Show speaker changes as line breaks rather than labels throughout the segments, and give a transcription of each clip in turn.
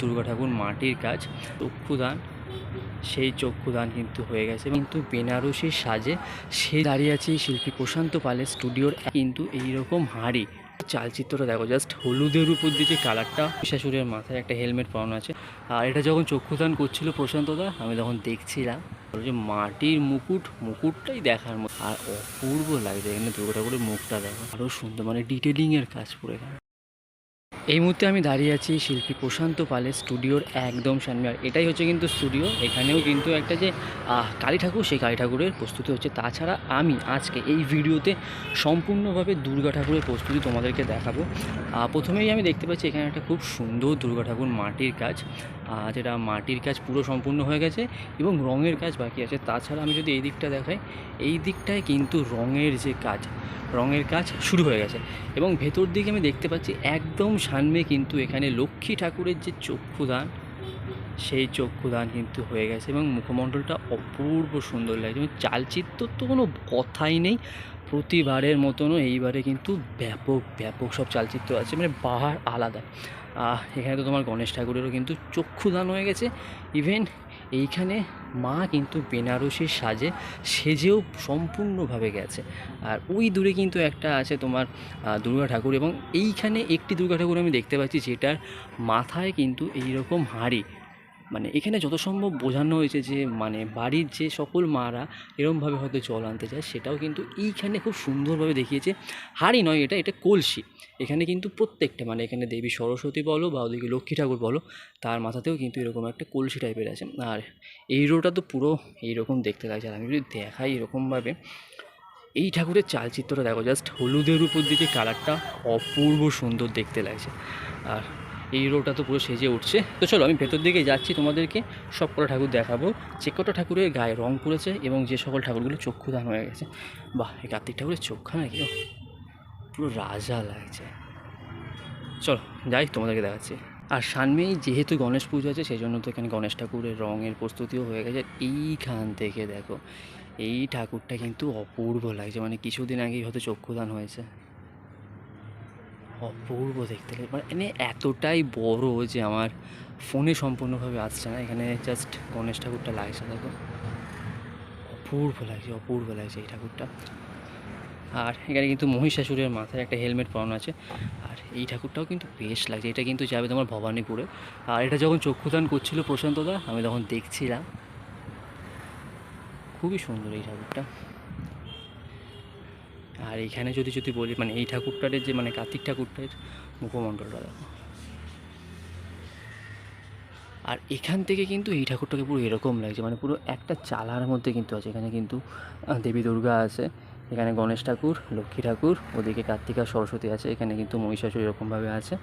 দুর্গা ঠাকুর মাটির কাজ, চক্ষুদান, সেই চক্ষুদান কিন্তু হয়ে গেছে। কিন্তু বেনারসির সাজে সে দাঁড়িয়ে আছে শিল্পী প্রশান্ত পালের স্টুডিওর কিন্তু এইরকম হাঁড়ি। চালচিত্রটা দেখো জাস্ট হলুদের উপর দিয়ে যে কালারটা শাশুড়ের মাথায় একটা হেলমেট পরানো আছে। আর এটা যখন চক্ষুদান করছিল প্রশান্তদা আমি তখন দেখছিলাম যে মাটির মুকুট, মুকুটটাই দেখার মতো। আর অপূর্ব লাগছে এখানে দুর্গা ঠাকুরের মুখটা দেখো আরও সুন্দর মানে ডিটেলিংয়ের কাজ পড়ে এখানে। এই মুহূর্তে আমি দাঁড়িয়ে আছি শিল্পী প্রশান্ত পালের স্টুডিওর একদম সামনে। আর এটাই হচ্ছে কিন্তু স্টুডিও, এখানেও কিন্তু একটা যে কালী ঠাকুর, সেই কালী ঠাকুরের প্রস্তুতি হচ্ছে। তাছাড়া আমি আজকে এই ভিডিওতে সম্পূর্ণভাবে দুর্গা ঠাকুরের প্রস্তুতি তোমাদেরকে দেখাবো। প্রথমেই আমি দেখতে পাচ্ছি এখানে একটা খুব সুন্দর দুর্গা ঠাকুর মাটির কাজ। আহ, যেটা মাটির কাজ পুরো সম্পূর্ণ হয়ে গেছে এবং রঙের কাজ বাকি আছে। তাছাড়া আমি যদি এই দিকটা দেখাই এই দিকটায় কিন্তু রঙের যে কাজ রঙের কাজ শুরু হয়ে গেছে এবং ভেতর দিকে আমি দেখতে পাচ্ছি একদম সামনে কিন্তু এখানে লক্ষ্মী ঠাকুরের যে চক্ষুদান সেই চক্ষুদান কিন্তু হয়ে গেছে এবং মুখমণ্ডলটা অপূর্ব সুন্দর লাগছে এবং চালচিত্র তো কোনো কথাই নেই। প্রতিবারের মতনও এইবারে কিন্তু ব্যাপক ব্যাপক সব চালচিত্র আছে মানে বাহার আলাদা। এখানে তো তোমার গণেশ ঠাকুরেরও কিন্তু চক্ষুদান হয়ে গেছে। ইভেন এইখানে মা কিন্তু বেনারসির সাজে সেজেও সম্পূর্ণভাবে গেছে। আর ওই দূরে কিন্তু একটা আছে তোমার দুর্গা ঠাকুর এবং এইখানে একটি দুর্গা ঠাকুর আমি দেখতে পাচ্ছি যেটার মাথায় কিন্তু এইরকম হাঁড়ি। মানে এখানে যত সম্ভব বোঝানো হয়েছে যে মানে বাড়ির যে সকল মারা এরমভাবে হয়তো জল আনতে চায় সেটাও কিন্তু এইখানে খুব সুন্দরভাবে দেখিয়েছে। হাঁড়ি নয় এটা এটা কলসি। এখানে কিন্তু প্রত্যেকটা মানে এখানে দেবী সরস্বতী বলো বা ওদিকে লক্ষ্মী ঠাকুর বলো, তার মাথাতেও কিন্তু এরকম একটা কলসি টাইপের আছে। আর এই রোটা তো পুরো এইরকম দেখতে লাগছে। আর আমি যদি দেখাই এরকমভাবে, এই ঠাকুরের চালচিত্রটা দেখো, জাস্ট হলুদের উপর যে কালারটা অপূর্ব সুন্দর দেখতে লাগছে। আর এই রোটা তো পুরো সেজে উঠছে। তো চলো, আমি ভেতর দিকে যাচ্ছি তোমাদেরকে। সব কটা ঠাকুর দেখাবো। যে কটা ঠাকুরের গায়ে রং পড়েছে এবং যে সকল ঠাকুরগুলো চক্ষুদান হয়ে গেছে। বাহ, এই কার্তিক ঠাকুরের চোখখানা কি পুরো রাজা লাগছে। চলো, যাই, তোমাদেরকে দেখাচ্ছি। আর সামনেই যেহেতু গণেশ পুজো আছে সেই জন্য তো এখানে গণেশ ঠাকুরের রঙের প্রস্তুতিও হয়ে গেছে। এইখান থেকে দেখো, এই ঠাকুরটা কিন্তু অপূর্ব লাগছে। মানে কিছুদিন আগেই হয়তো চক্ষুদান হয়েছে। অপূর্ব দেখতে লাগে মানে এতটাই বড় যে আমার ফোনে সম্পূর্ণভাবে আসছে না। এখানে জাস্ট গণেশ ঠাকুরটা লাগছে, দেখো। অপূর্ব লাগছে অপূর্ব লাগছে এই ঠাকুরটা। আর এখানে কিন্তু মহিষাসুরের মাথায় একটা হেলমেট পরানো আছে। আর এই ঠাকুরটাও কিন্তু বেশ লাগছে। এটা কিন্তু যাবে তোমার ভবানীপুরে। আর এটা যখন চক্ষুদান করছিল প্রশান্তদা আমি তখন দেখছিলাম। খুবই সুন্দর এই ঠাকুরটা। আর এখানে যদি যদি বলি মানে এই ঠাকুরটার যে মানে কার্তিক ঠাকুরটার মুখমণ্ডলটা দেখো আর এখান থেকে কিন্তু এই ঠাকুরটাকে পুরো এরকম লাগছে মানে পুরো একটা চালার মধ্যে কিন্তু আছে। এখানে কিন্তু দেবী দুর্গা আছে, এখানে গণেশ ঠাকুর, লক্ষ্মী ঠাকুর, ওদিকে কার্তিকা সরস্বতী আছে, এখানে কিন্তু মহিষাসুর এরকমভাবে আছে।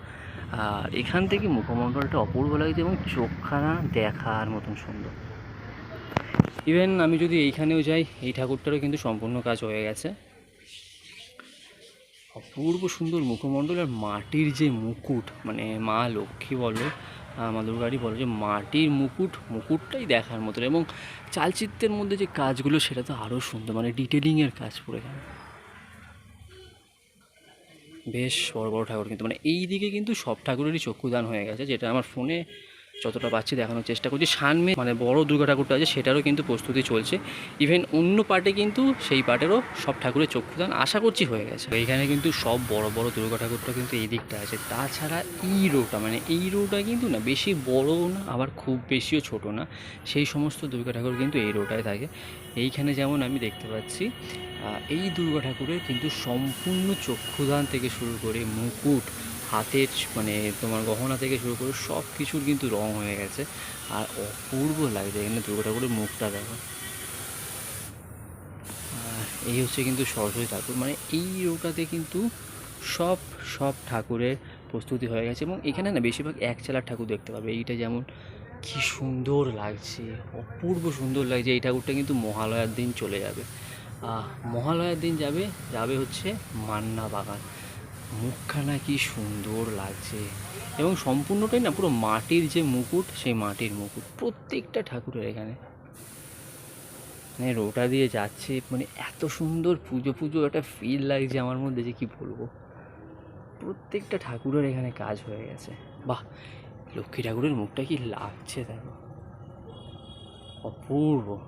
আর এখান থেকে মুখমণ্ডলটা অপূর্ব লাগছে এবং চোখখানা দেখার মতন সুন্দর। ইভেন আমি যদি এইখানেও যাই, এই ঠাকুরটারও কিন্তু সম্পূর্ণ কাজ হয়ে গেছে। অপূর্ব সুন্দর মুখমণ্ডল আর মাটির যে মুকুট মানে মা লক্ষ্মী বলো মা দুর্গারই বলো যে মাটির মুকুট, মুকুটটাই দেখার মতো এবং চালচিত্রের মধ্যে যে কাজগুলো, সেটা তো আরও সুন্দর মানে ডিটেলিংয়ের কাজ পড়ে এখানে। বেশ বড় বড় ঠাকুর কিন্তু মানে এই দিকে কিন্তু সব ঠাকুরেরই চক্ষুদান হয়ে গেছে, যেটা আমার ফোনে যতটা পাচ্ছি দেখানোর চেষ্টা করছি। সামনে মানে বড় দুর্গা ঠাকুরটা আছে, সেটারও কিন্তু প্রস্তুতি চলছে। ইভেন অন্য পার্টে কিন্তু সেই পার্টেরও সব ঠাকুরের চক্ষুদান আশা করছি হয়ে গেছে। এইখানে কিন্তু সব বড় বড় দুর্গা ঠাকুরটা কিন্তু এই দিকটা আছে। তাছাড়া এই রোটা মানে এই রোটা কিন্তু না, বেশি বড়ও না, আবার খুব বেশিও ছোট না। সেই সমস্ত দুর্গা ঠাকুর কিন্তু এই রোটায় থাকে। এইখানে যেমন আমি দেখতে পাচ্ছি এই দুর্গা ঠাকুরের কিন্তু সম্পূর্ণ চক্ষুদান থেকে শুরু করে মুকুট হাতের মানে তোমার গহনা থেকে শুরু করে সব কিছুর কিন্তু রং হয়ে গেছে। আর অপূর্ব লাগছে এখানে দুর্গা ঠাকুরের মুখটা দেখো। এই হচ্ছে কিন্তু সরস্বতী ঠাকুর। মানে এই রোটাতে কিন্তু সব সব ঠাকুরের প্রস্তুতি হয়ে গেছে এবং এখানে না বেশিরভাগ এক চালার ঠাকুর দেখতে পাবে। এইটা যেমন কি সুন্দর লাগছে, অপূর্ব সুন্দর লাগছে। এই ঠাকুরটা কিন্তু মহালয়ার দিন চলে যাবে। মহালয়ার দিন যাবে যাবে হচ্ছে মান্না বাগান। মুখখানা কি সুন্দর লাগছে। এবং সম্পূর্ণটাই না পুরো মাটির যে মুকুট, সেই মাটির মুকুট। প্রত্যেকটা ঠাকুরের এখানে। মানে রোটা দিয়ে যাচ্ছে মানে এত সুন্দর পুজো পুজো, একটা ফিল লাগছে আমার মধ্যে যে কি বলব। প্রত্যেকটা ঠাকুরের এখানে কাজ হয়ে গেছে। বাহ! লক্ষ্মী ঠাকুরের মুখটা কি লাগছে দেখো। অপূর্ব।